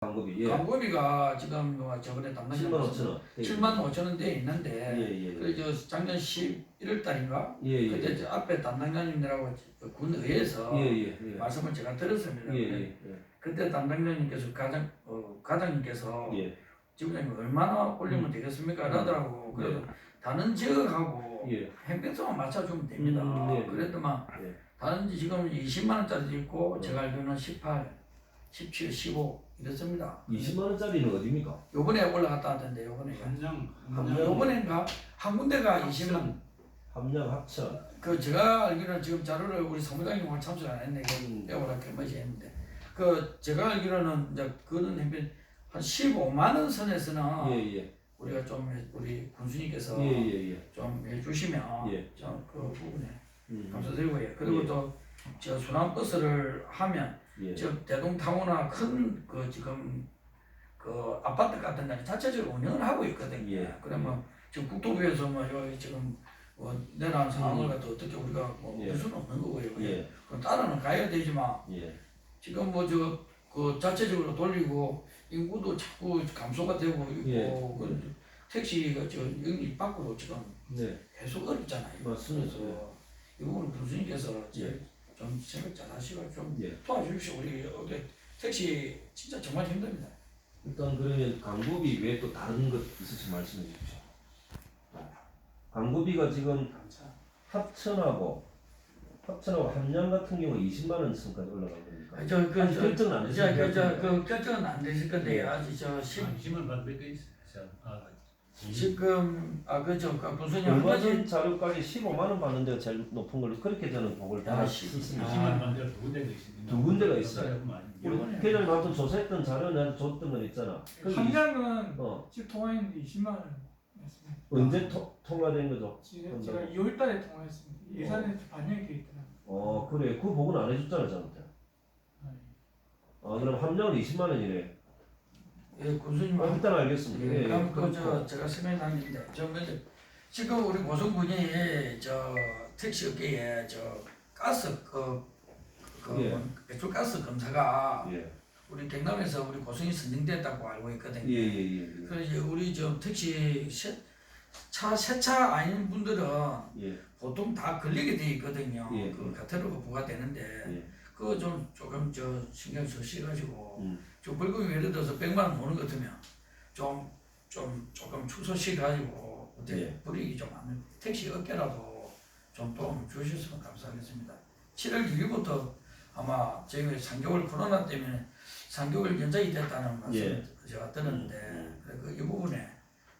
광고비 예. 광고비가 지금 뭐 저번에 담당 7만 5천 원. 7만 5천 원돼 있는데 예예. 그저 작년 11월 달인가 예 예. 그때 저 앞에 담당자님들하고 군 의회에서 예 예. 예. 말씀을 제가 들었습니다. 예예. 그때 담당자님께서 가장 어, 과장님께서 예. 지부장님 얼마나 올리면 되겠습니까? 라더라고 그래서 다른 지역하고 예. 행편성만 맞춰주면 됩니다. 음, 네, 네. 그래도 막 예. 다른 지금 20만 원짜리도 있고 네. 제가 알기로는 18, 17, 15 이렇습니다. 20만 원짜리는 어디입니까? 요번에 올라갔다 하던데 요번에 한장 한장. 요번에인가 한 군데가 20만 함량 합천. 그 제가 알기로는 지금 자료를 우리 사무장님 오늘 참석 안 했네 그 음. 배우라 개머지 했는데 그 제가 알기로는 이제 그는 한 15만 원 선에서는 예 예. 우리가 좀 해- 우리 군수님께서 예 예 예. 좀 해주시면 예. 좀그 부분에 음. 감사드리고요. 그리고 예. 또저 순환 버스를 하면 예. 저 대동타워나 큰 그 지금 그 아파트 같은 데는 자체적으로 운영을 하고 있거든요. 예. 그러면 지금 국토부에서 뭐 여기 지금 뭐 내놓은 상황을 갖다 어떻게 우리가 뭐 음. 예. 할 수는 없는 거고요. 예. 그럼 따라는 가야 되지만 예. 지금 뭐 저 그 자체적으로 돌리고 인구도 자꾸 감소가 되고 있고 예. 그 택시가 저 영리 밖으로 지금 네. 계속 어렵잖아요. 맞습니다. 그래서 이 부분 교수님께서 예. 좀 생각 잘 하시고 좀 예. 도와주십시오. 우리 여기 택시 진짜 정말 힘듭니다. 일단 그러면 광고비 외에 또 다른 것 있으시면 말씀해 주십시오. 광고비가 지금 합천하고 합천하고 함양 같은 경우 20만 원 선까지 올라간 겁니까? 저그 아직 결정은 안 저, 됐습니다. 그, 저, 그 결정은 안 되실 건데 예. 아직 저 시, 관심을 게 있어요. 아, 지금 아 그죠 그 군수님 한 얼마 가지 전 자료까지 15만 원 받는 데가 제일 높은 걸로 그렇게 저는 보고를 야, 받았습니다. 아. 관심을 받을 두 군데가 있습니다. 두 군데가 있어요. 우리 회장님 한번 조사했던 자료 내가 줬던 건 있잖아. 거기 함량은 어 지금 통화했는데 20만 원 냈습니다. 언제 토, 통과된 거죠? 지금 제가 2월 달에 통화했습니다. 예산에 반영이 돼 있더라고요. 어 그래 그 보고는 안 해줬잖아 저한테. 아 그럼 함량은 20만 원이네. 예 군수님 어, 일단 알겠습니다. 예, 예, 그럼. 그저 제가 설명드리는데 저 먼저 지금 우리 고성군이 저 택시 업계에 저 가스 그, 그 예. 배출가스 검사가 예. 우리 경남에서 우리 고성이 선정됐다고 알고 있거든요. 예 예 예. 예, 그래서 이제 우리 저 택시 세, 차 세차 아닌 분들은 예. 보통 다 걸리게 돼 있거든요. 예. 그 카테고가 부과되는데 예. 그거 좀 조금 저 신경 쓰셔가지고 음. 저 벌금이 예를 들어서 100만 원 모는 것 같으면 좀, 좀 조금 축소시켜가지고 어떻게 예. 불이익이 좀 안, 택시 업계라도 좀 도움 주셨으면 감사하겠습니다. 7월 2일부터 아마 저희 3개월 코로나 때문에 3개월 연장이 됐다는 말씀 예. 제가 들었는데 음. 그이 부분에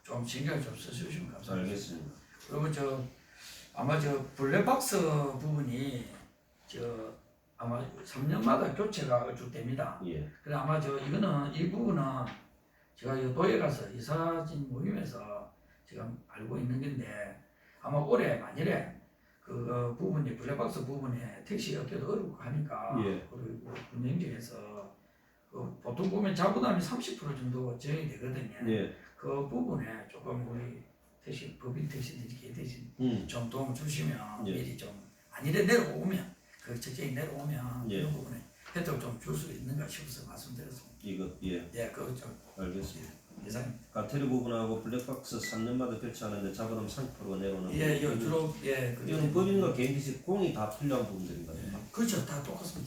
좀 신경 좀 써주시면 감사하겠습니다. 알겠습니다. 그리고 저 아마 저 블랙박스 부분이 저 아마 3년마다 교체가 어축됩니다. 예. 그래 아마 저 이거는 이 부분은 제가 이 도에 가서 이사진 모임에서 제가 알고 있는 건데 아마 올해 만일에 그 부분이 블랙박스 부분에 택시 업계도 어렵고 하니까 예. 그리고 운행중에서 그 보통 보면 자부담이 30% 정도 적용이 되거든요. 예. 그 부분에 조금 우리 택시 법인 택시들이 개대신 음. 좀 도움 주시면 예. 미리 좀 아니래 내려오면 그 적정이 내려오면 예. 그런 부분에 혜택을 좀 줄 수 있는가 싶어서 말씀드렸습니다. 이거 예. 예, 그거 좀 알겠습니다. 예상. 가테리 부분하고 블랙박스 3년마다 교체하는데 자부담 30%가 내려오는 예, 거. 예, 주로 예, 그 이거는 법인과 개인 기식 공이 다 필요한 부분들인가요? 그렇죠, 다 똑같습니다.